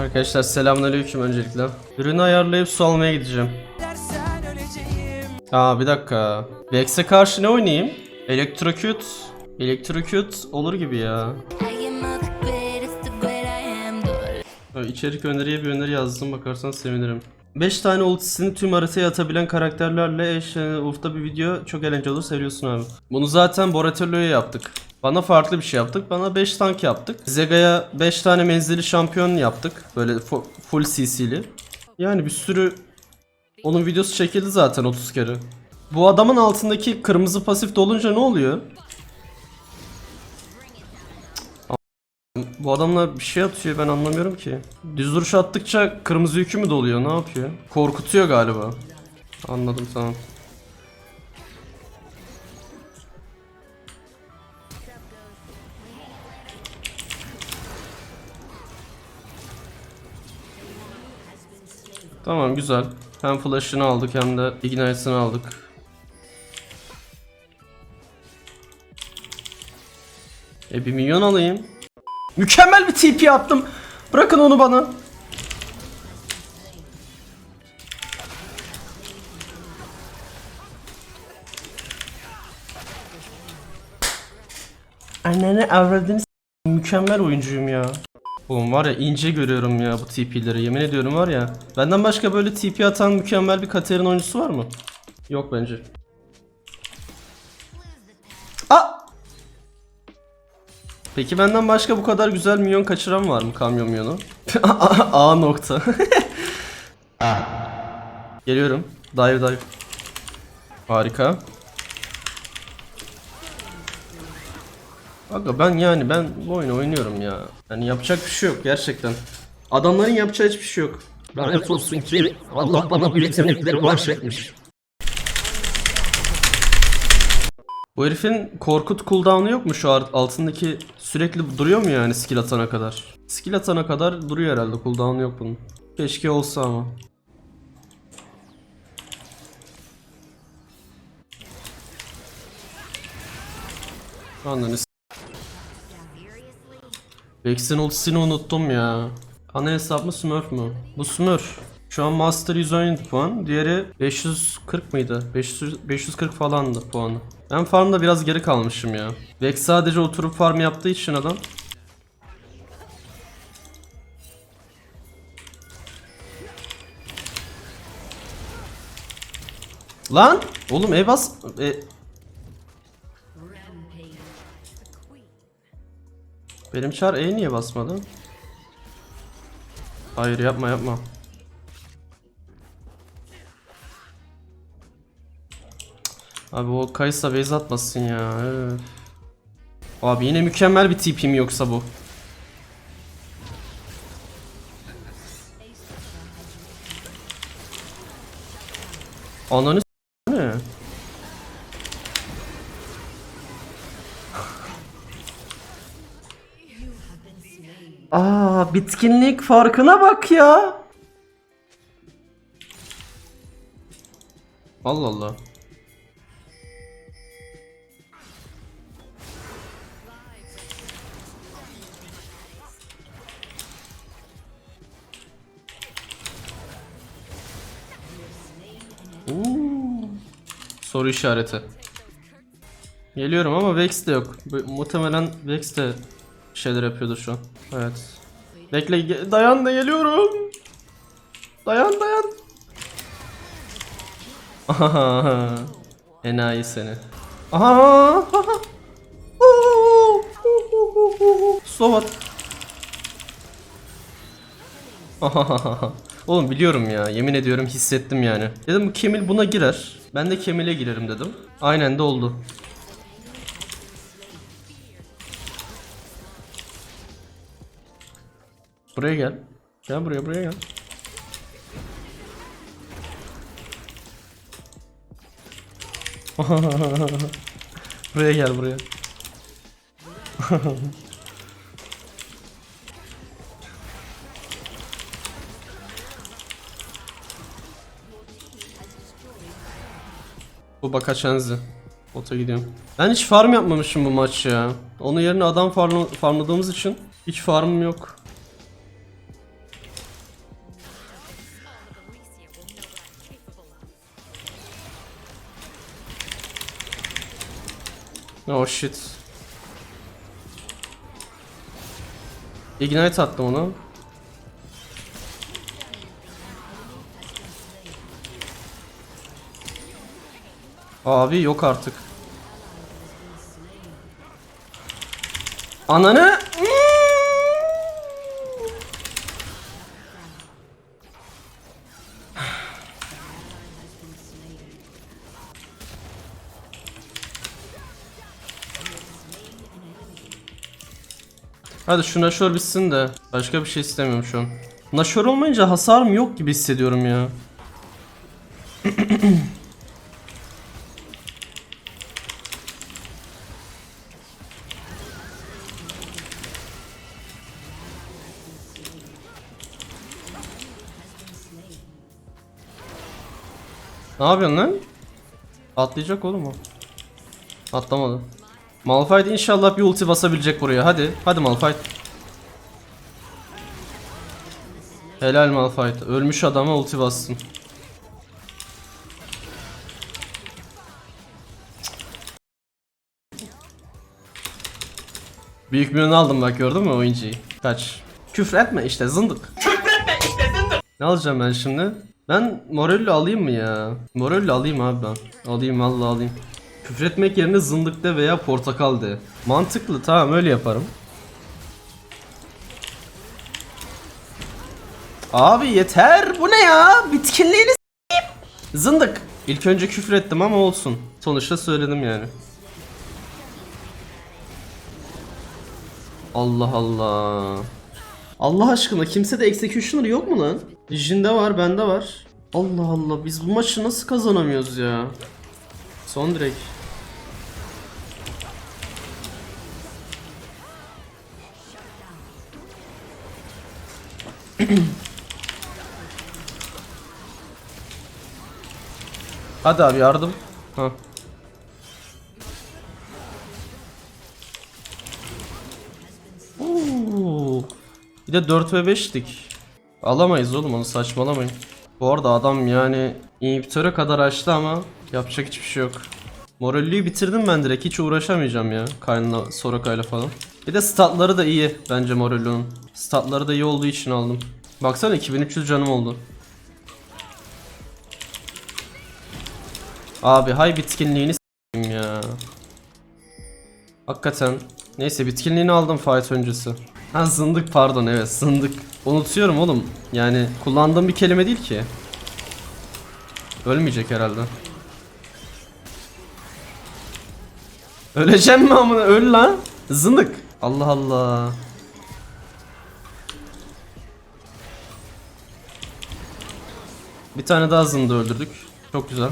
Arkadaşlar selamünaleyküm öncelikle. Ürünü ayarlayıp su almaya gideceğim. Aa bir dakika. Vex'e karşı ne oynayayım? Electrocute. Electrocute olur gibi ya. İçerik öneriye bir öneri yazdım bakarsan sevinirim. 5 tane ultisini tüm haritaya atabilen karakterlerle eş ufta bir video çok eğlenceli olur seviyorsun abi. Bunu zaten Boratello'ya yaptık. Bana farklı bir şey yaptık. Bana 5 tank yaptık. Zega'ya 5 tane menzili şampiyon yaptık. Böyle fu- full CC'li. Yani bir sürü onun videosu çekildi zaten 30 kere. Bu adamın altındaki kırmızı pasif dolunca ne oluyor? Bu adamlar bir şey atıyor ben anlamıyorum ki. Düz duruş attıkça kırmızı yükü mü doluyor ne yapıyor? Korkutuyor galiba. Anladım tamam. Tamam güzel. Hem flash'ını aldık hem de ignite'ını aldık. E bir milyon alayım. Mükemmel bir TP attım. Bırakın onu bana. Annene avradını s- mükemmel oyuncuyum ya. Oğlum var ya ince görüyorum ya bu TP'leri yemin ediyorum var ya. Benden başka böyle TP atan mükemmel bir Katerin oyuncusu var mı? Yok bence. Aa! Peki benden başka bu kadar güzel milyon kaçıran var mı kamyon milyonu? A nokta. Geliyorum. Dive dive. Harika. Aga ben yani ben bu oyunu oynuyorum ya. Yani yapacak bir şey yok gerçekten. Adamların yapacağı hiçbir şey yok. Lanet olsun ki Allah bana bu yetenekleri bahşetmiş. Bu herifin Korkut cooldown'u yok mu şu altındaki sürekli duruyor mu yani skill atana kadar? Skill atana kadar duruyor herhalde cooldown'u yok bunun. Keşke olsa ama. Ananı Vex'in ultisini unuttum ya. Ana hesap mı Smurf mu? Bu Smurf. Şu an Master 117 puan. Diğeri 540 mıydı? 500, 540 falandı puanı. Ben farmda biraz geri kalmışım ya. Vex sadece oturup farm yaptığı için adam. Lan! Oğlum e bas... E... Benim çar E niye basmadı? Hayır yapma yapma. Abi o Kaysa base atmasın ya. öf. Abi yine mükemmel bir tipim yoksa bu. Ananı s- ne? Aa bitkinlik farkına bak ya. Allah Allah. Oo. Soru işareti. Geliyorum ama Vex de yok. Muhtemelen Vex de şeyler yapıyordur şu an. Evet. Bekle dayan da geliyorum. Dayan dayan. Enayi seni. Aha. Sovat. Oğlum biliyorum ya yemin ediyorum hissettim yani. Dedim bu Kemil buna girer. Ben de Kemil'e girerim dedim. Aynen de oldu. Buraya gel. Gel buraya buraya gel. buraya gel buraya. Bu Bakaçenzi. Ota gidiyorum. Ben hiç farm yapmamışım bu maç ya. Onun yerine adam farm farmladığımız için hiç farmım yok. Oh shit. Ignite attım onu. Abi yok artık. Ananı Hadi şu Nashor bitsin de başka bir şey istemiyorum şu an. Nashor olmayınca hasarım yok gibi hissediyorum ya. Ne yapıyorsun lan? Atlayacak oğlum o. Atlamadı. Malphite inşallah bir ulti basabilecek buraya. Hadi. Hadi Malphite. Helal Malphite. Ölmüş adama ulti bassın. Büyük bir aldım bak gördün mü oyuncuyu? Kaç. Küfretme işte zındık. Küfretme işte zındık. Ne alacağım ben şimdi? Ben Morello alayım mı ya? Morello alayım abi ben. Alayım vallahi alayım. Küfretmek yerine zındık de veya portakal de. Mantıklı tamam öyle yaparım. Abi yeter bu ne ya? Bitkinliğini s**eyim. Zındık. İlk önce küfür ettim ama olsun. Sonuçta söyledim yani. Allah Allah. Allah aşkına kimse de executioner yok mu lan? Jin'de var, bende var. Allah Allah biz bu maçı nasıl kazanamıyoruz ya? Son direkt. Hadi abi yardım. Ha. Oo. Bir de 4 ve 5'lik. Alamayız oğlum onu saçmalamayın. Bu arada adam yani inhibitöre kadar açtı ama yapacak hiçbir şey yok. Morelli'yi bitirdim ben direkt hiç uğraşamayacağım ya Kayn'la Soraka'yla falan. Bir de statları da iyi bence Morello'nun. Statları da iyi olduğu için aldım. Baksana 2300 canım oldu. Abi hay bitkinliğini s**eyim ya. Hakikaten. Neyse bitkinliğini aldım fight öncesi. Ha zındık pardon evet zındık. Unutuyorum oğlum. Yani kullandığım bir kelime değil ki. Ölmeyecek herhalde. Öleceğim mi amına? Öl lan. Zındık. Allah Allah. Bir tane daha zındı öldürdük. Çok güzel.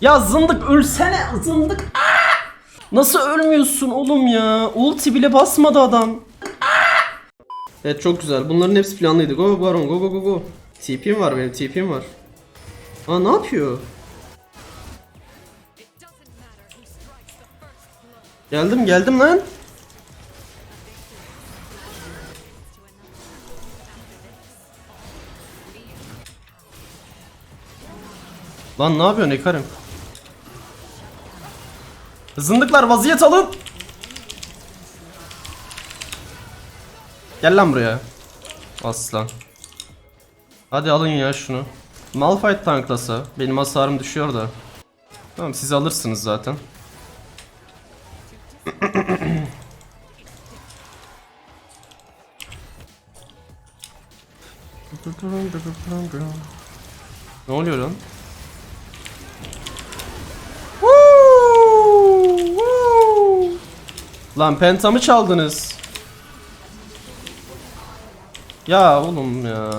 Ya zındık ölsene zındık. Aa! Nasıl ölmüyorsun oğlum ya? Ulti bile basmadı adam. Evet çok güzel. Bunların hepsi planlıydı. Go Baron go go go go. TP'm var benim TP'm var. Aa ne yapıyor? Geldim geldim lan. Lan ne yapıyorsun Ekarim? Zındıklar vaziyet alın. Gel lan buraya. Aslan. Hadi alın ya şunu. Malphite tanklasa. Benim hasarım düşüyor da. Tamam siz alırsınız zaten. ne oluyor lan? Lan pentamı çaldınız. Ya oğlum ya.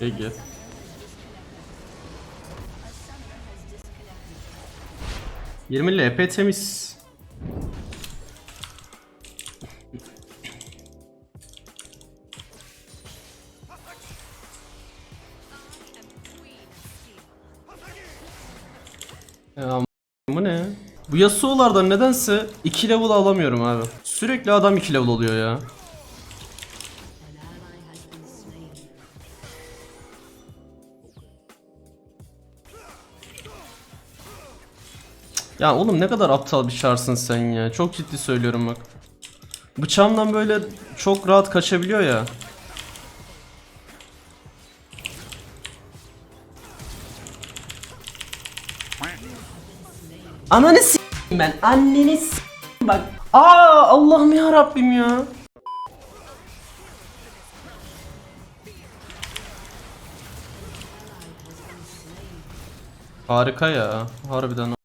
Ege. Yirmi LP temiz. Ya bu ne? Bu Yasuo'lardan nedense 2 level alamıyorum abi. Sürekli adam 2 level oluyor ya. Ya oğlum ne kadar aptal bir çarsın sen ya. Çok ciddi söylüyorum bak. Bıçağımdan böyle çok rahat kaçabiliyor ya. Ananı s**eyim ben. Anneni s**eyim bak. Aa Allah'ım ya Rabbim ya. Harika ya. Harbiden.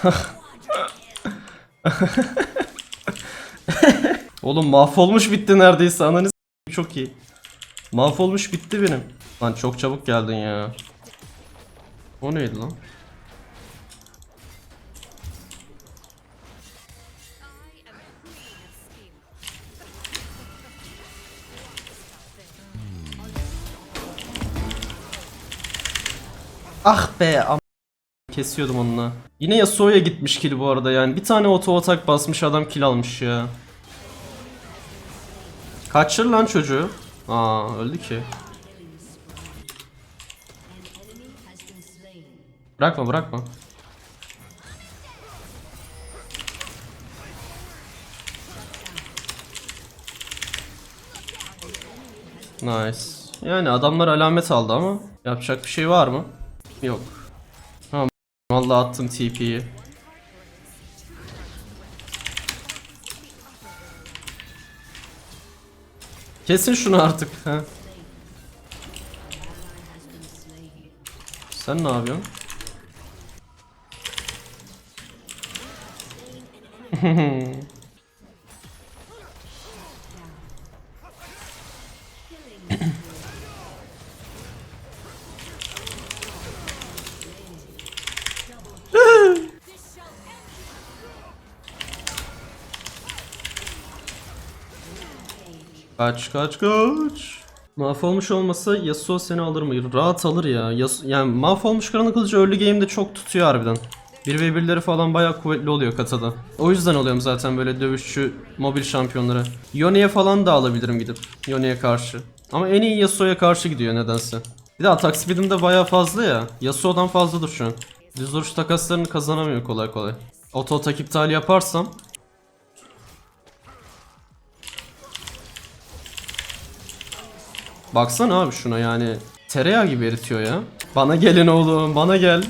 Oğlum mahvolmuş bitti neredeyse ananı çok iyi. Mahvolmuş bitti benim. Lan çok çabuk geldin ya. O neydi lan? Ah be am kesiyordum onunla. Yine Yasuo'ya gitmiş kill bu arada yani. Bir tane auto atak basmış adam kill almış ya. Kaçır lan çocuğu. Aa öldü ki. Bırakma bırakma. Nice. Yani adamlar alamet aldı ama yapacak bir şey var mı? Yok. Vallahi attım TP'yi. Kesin şunu artık. Sen ne yapıyorsun? Kaç kaç kaç. Mahvolmuş olmasa Yasuo seni alır mı? Rahat alır ya. Yas yani mahvolmuş karanlık kılıcı early game'de çok tutuyor harbiden. 1v1'leri falan bayağı kuvvetli oluyor katada. O yüzden alıyorum zaten böyle dövüşçü mobil şampiyonları. Yone'ye falan da alabilirim gidip. Yone'ye karşı. Ama en iyi Yasuo'ya karşı gidiyor nedense. Bir de atak speed'im de bayağı fazla ya. Yasuo'dan fazladır şu an. Düz vuruş takaslarını kazanamıyor kolay kolay. Auto atak iptal yaparsam Baksana abi şuna yani tereyağı gibi eritiyor ya. Bana gelin oğlum bana gel.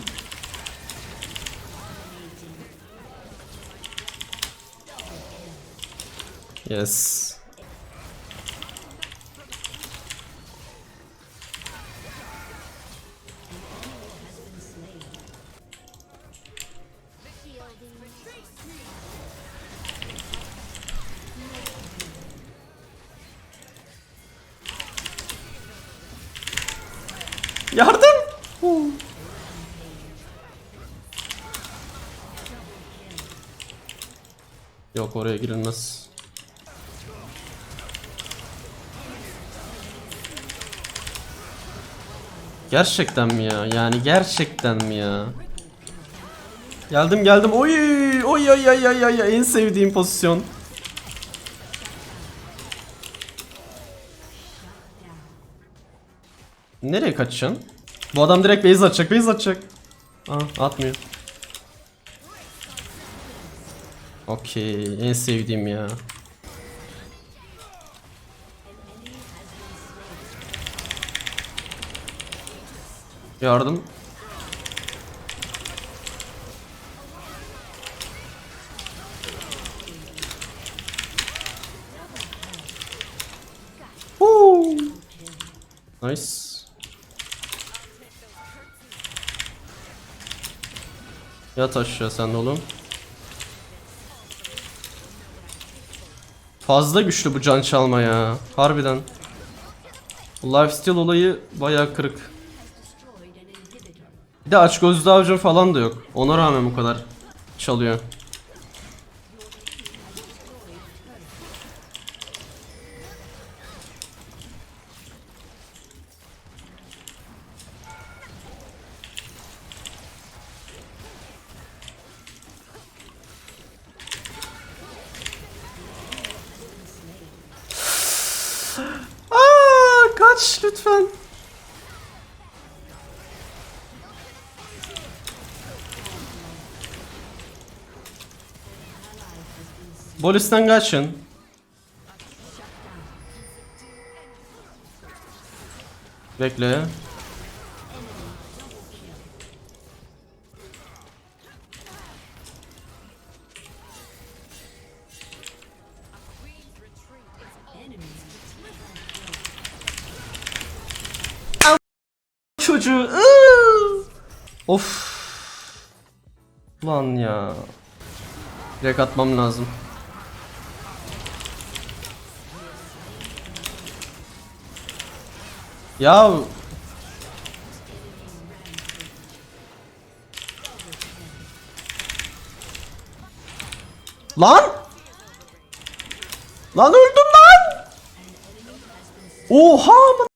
Yes. Yardım! Huu. Yok oraya girilmez. Gerçekten mi ya? Yani gerçekten mi ya? Geldim geldim. Oy oy oy oy oy oy en sevdiğim pozisyon. Nereye kaçacaksın? Bu adam direkt base atacak, base atacak. Aa, atmıyor. Okey, en sevdiğim ya. Yardım. Woo. Nice. Yat aşağı sen oğlum. Fazla güçlü bu can çalma ya. Harbiden. Lifesteal olayı bayağı kırık. Bir de aç gözlü avcım falan da yok. Ona rağmen bu kadar çalıyor. Kaç lütfen. Polisten kaçın. Bekle. Çocuğu. Of. Lan ya. Direkt atmam lazım. Ya Lan! Lan öldüm lan! Oha?